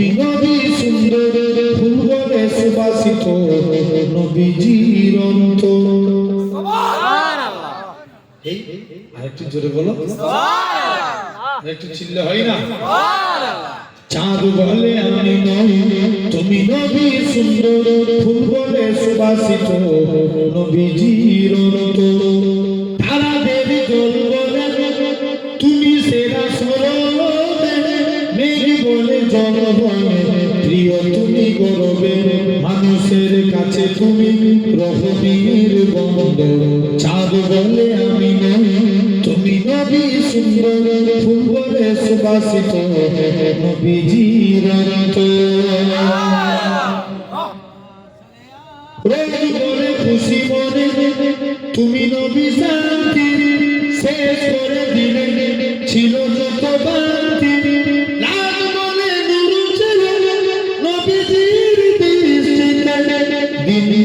তুমি নবী সুন্দর ফুলবনে সুবাসিত নবীজির অন্তর এই আরেকটু জোরে বলো একটু চিল্লে হয় না চাঁদ বলে আমি নই তুমি নবী সুন্দর ফুল বলে সুবাসিত নবীজির অন্তর তারাদের জল জল প্রিয়, তুমি গরবে মানুষের কাছে তুমি রহমীর বন্ধ চাঁদ বলে আমি নই, তুমি নবী সুন্দর ফুল সুবাসিত, নবীজির তুমি নবী শান্তি শেষ করে দিলে। ছিল যত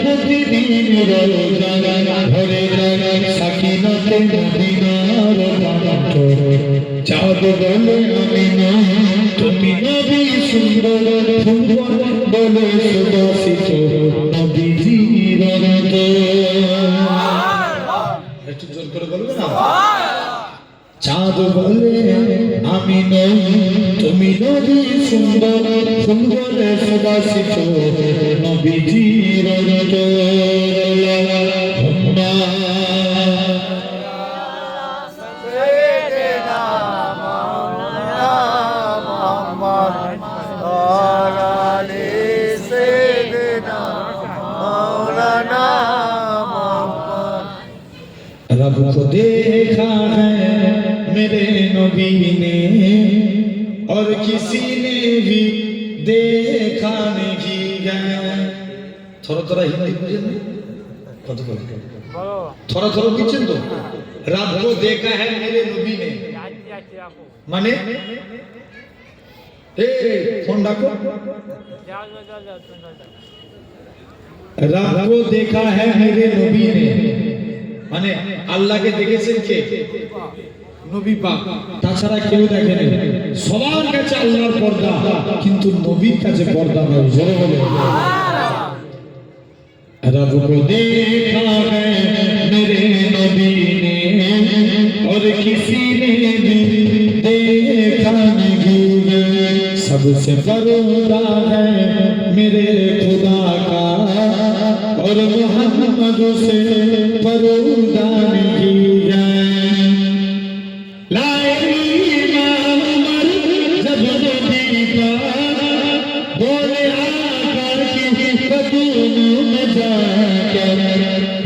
প্রতিদিন ভরে যায় সাকিনাতে মদিনার প্রান্ত চাঁদ বলে আমি নই তুমি নবী সুন্দর ফুল বলে সুবাসিত নবীজির একটু জোর করে বলবে না? চাঁদ বলে আমি নই তুমি নবী সুন্দর ফুলবলে সুবাসিত নবীজি রঞ্জ रब को देखा है और किसी ने भी देखा नहीं है थोड़ा थोड़ा हिंदी বুঝেন না? কত করে थोड़ा थोड़ा বুঝছেন তো रब को देखा है मेरे नबी ने মানে এ ফোন ডাকো रब को देखा है मेरे नबी ने মানে আল্লাহকে দেখেছেন কে নবী পাক তাছাড়া কেউ দেখেনি সবার কাছে আল্লাহর পর্দা কিন্তু নবীর কাছে পর্দা নয় জোরে বলে रब को देखा है मेरे नबी ने और किसी ने भी देखा नहीं है सबसे पर्दा है मेरे खुदा का और मोहम्मद से पर्दा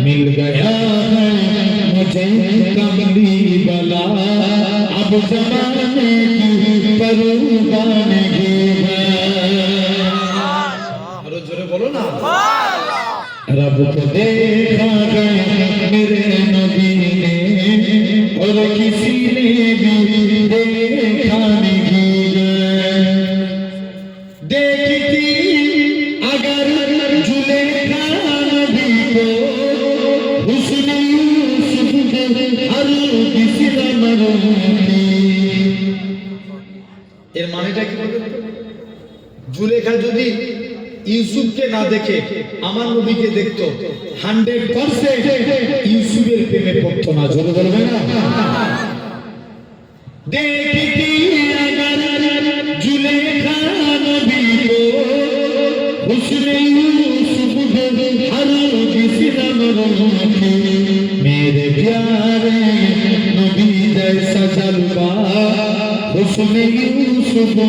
मिल गया है मुझे कमली बला अब जमाने की परवानगी है जोरे बोलो ना रब को देखा गया मेरे नबी ने और किसी ने এর মানেটা কি জুলেখা যদি ইউসুফকে না দেখে, আমার নবীকে দেখতো, হান্ড্রেড পার্সেন্ট ইউসুফের প্রেমে পড়তো না। জোরে বলবে না? দেখি মেরে প্যার আসলে শুধু